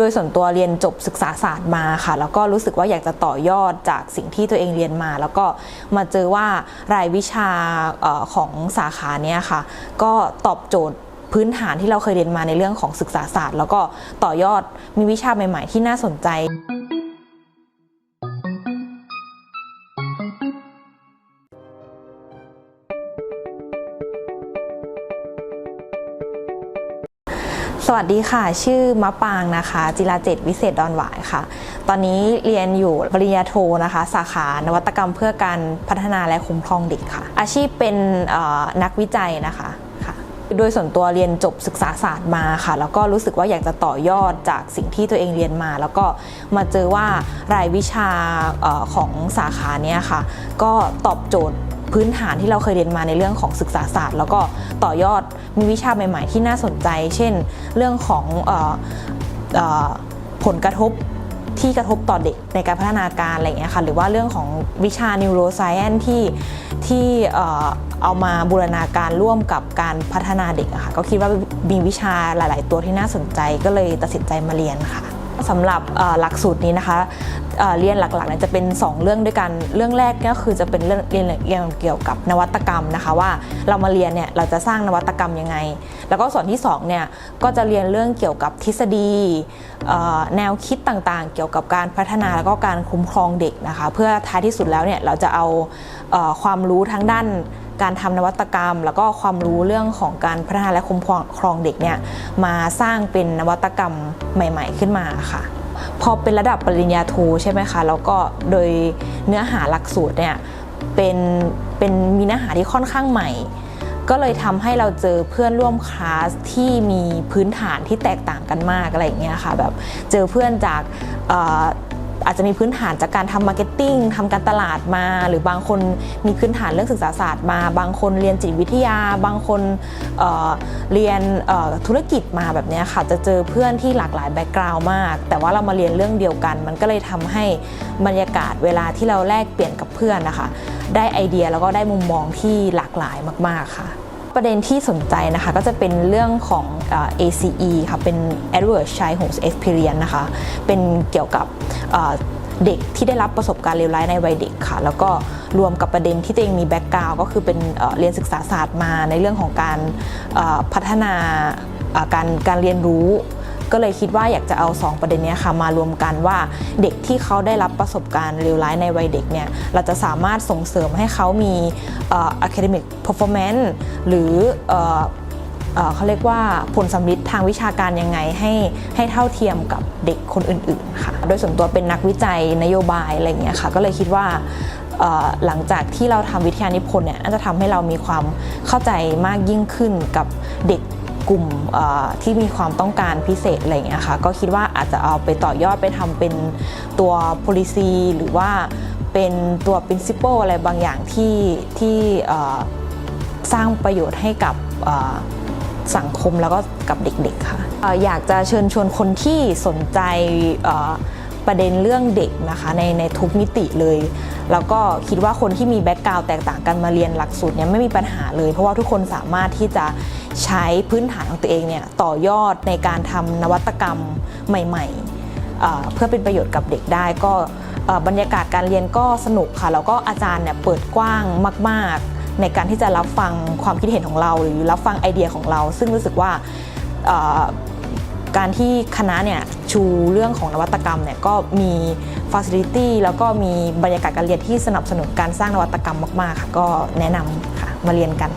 โดยส่วนตัวเรียนจบศึกษาศาสตร์มาค่ะ แล้วก็รู้สึกว่าอยากจะต่อยอดจากสิ่งที่ตัวเองเรียนมา แล้วก็มาเจอว่ารายวิชาออของสาขาเนี้ยค่ะ ก็ตอบโจทย์พื้นฐานที่เราเคยเรียนมาในเรื่องของศึกษาศาสตร์ แล้วก็ต่อยอดมีวิชาใหม่ ๆ ที่น่าสนใจ สวัสดีค่ะ ชื่อมะปางนะคะ จิราเจตวิเศษดอนหวายค่ะ ตอนนี้เรียนอยู่ปริญญาโทนะคะ สาขานวัตกรรมเพื่อการพัฒนาและคุ้มครองเด็กค่ะ อาชีพเป็นนักวิจัยนะคะโดยส่วนตัวเรียนจบศึกษาศาสตร์มาค่ะ แล้วก็รู้สึกว่าอยากจะต่อยอดจากสิ่งที่ตัวเองเรียนมา แล้วก็มาเจอว่ารายวิชาของสาขาเนี้ยค่ะ ก็ตอบโจทย์พื้นฐานที่เราเคยเรียนมาในเรื่องของศึกษาศาสตร์ แล้วก็ต่อยอด มีวิชาใหม่ ๆ ที่น่าสนใจ เช่น เรื่องของออผลกระทบที่กระทบต่อเด็กในการพัฒนาการอะไรเงี้ยค่ะหรือว่าเรื่องของวิชา neuroscience ที่ที่เอามาบูรณาการร่วมกับการพัฒนาเด็กอะค่ะก็คิดว่ามีวิชาหลาย ๆ ตัวที่น่าสนใจก็เลยตัดสินใจมาเรียนค่ะสำหรับหลักสูตรนี้นะคะ เรียนหลักๆเนี่ยจะเป็น 2 เรื่องด้วยกัน เรื่องแรกก็คือจะเป็นเรื่องเรียนเกี่ยวกับนวัตกรรมนะคะว่าเรามาเรียนเนี่ยเราจะสร้างนวัตกรรมยังไง แล้วก็ส่วนที่2เนี่ยก็จะเรียนเรื่องเกี่ยวกับทฤษฎีแนวคิดต่างๆ เกี่ยวกับการพัฒนาแล้วก็การคุ้มครองเด็กนะคะเพื่อท้ายที่สุดแล้วเนี่ยเราจะเอาความรู้ทั้งด้านการทำนวัตกรรม แล้วก็ความรู้เรื่องของการพัฒนาและคุ้มครองเด็กเนี่ยมาสร้างเป็นนวัตกรรมใหม่ ๆ ขึ้นมาค่ะ พอเป็นระดับปริญญาโทใช่ไหมคะแล้วก็โดยเนื้อหาหลักสูตรเนี่ยเป็นเป็นมีเนื้อหาที่ค่อนข้างใหม่ ก็เลยทำให้เราเจอเพื่อนร่วมคลาสที่มีพื้นฐานที่แตกต่างกันมากอะไรอย่างเงี้ยค่ะแบบเจอเพื่อนจากเอาจจะมีพื้นฐานจากการทำมาร์เก็ตติ้งทำการตลาดมา หรือบางคนมีพื้นฐานเรื่องศึกษาศาสตร์มา บางคนเรียนจิตวิทยา บางคนเเรียนธุรกิจมาแบบนี้ค่ะ จะเจอเพื่อนที่หลากหลายแบ็กกราวด์มาก แต่ว่าเรามาเรียนเรื่องเดียวกัน มันก็เลยทำให้บรรยากาศเวลาที่เราแลกเปลี่ยนกับเพื่อนนะคะ ได้ไอเดียแล้วก็ได้มุมมองที่หลากหลายมาก ๆค่ะ ประเด็นที่สนใจนะคะ ก็จะเป็นเรื่องของ ACE ค่ะ เป็น Adverse Childhood Experience นะคะ เป็นเกี่ยวกับเด็กที่ได้รับประสบการณ์เลวร้ายในวัยเด็กค่ะ แล้วก็รวมกับประเด็นที่ตัวเองมีแบ็กกราวก็คือเป็นเรียนศึกษาศาสตร์มาในเรื่องของการพัฒนาการการเรียนรู้ ก็เลยคิดว่าอยากจะเอา 2 ประเด็นนี้ค่ะมารวมกันว่าเด็กที่เขาได้รับประสบการณ์เลวร้ายในวัยเด็กเนี่ยเราจะสามารถส่งเสริมให้เขามี academic performance หรือเขาเรียกว่าผลสำลิดทางวิชาการยังไงให้ให้เท่าเทียมกับเด็กคนอื่นๆค่ะ โดยส่วนตัวเป็นนักวิจัยนโยบายอะไรเงี้ยค่ะ ก็เลยคิดว่าหลังจากที่เราทำวิทยานิพนธ์เนี่ยน่าจะทำให้เรามีความเข้าใจมากยิ่งขึ้นกับเด็ก กลุ่มที่มีความต้องการพิเศษอะไรเงี้ยค่ะก็คิดว่าอาจจะเอาไปต่อยอดไปทำเป็นตัว policy หรือว่าเป็นตัว principle อะไรบางอย่างที่ที่สร้างประโยชน์ให้กับสังคมแล้วก็กับเด็กๆค่ะอยากจะเชิญชวนคนที่สนใจประเด็นเรื่องเด็กนะคะในในทุกมิติเลย แล้วก็คิดว่าคนที่มีแบ็กกราวแตกต่างกันมาเรียนหลักสูตรเนี้ไม่มีปัญหาเลย เพราะว่าทุกคนสามารถที่จะ ใช้พื้นฐานของตัวเองเนี่ยต่อยอดในการทำนวัตกรรมใหม่ๆ เพื่อเป็นประโยชน์กับเด็กได้ก็บรรยากาศการเรียนก็สนุกค่ะ แล้วก็อาจารย์เนี่ยเปิดกว้างมากๆ ในการที่จะรับฟังความคิดเห็นของเรา หรือรับฟังไอเดียของเรา ซึ่งรู้สึกว่าการที่คณะเนี่ยชูเรื่องของนวัตกรรมเนี่ยก็มีฟ a ซิลิตี้แล้วก็มีบรรยากาศการเรียนที่สนับสนุนการสร้างนวัตกรรมมาก ๆ ค่ะ ก็แนะนำค่ะ มาเรียนกัน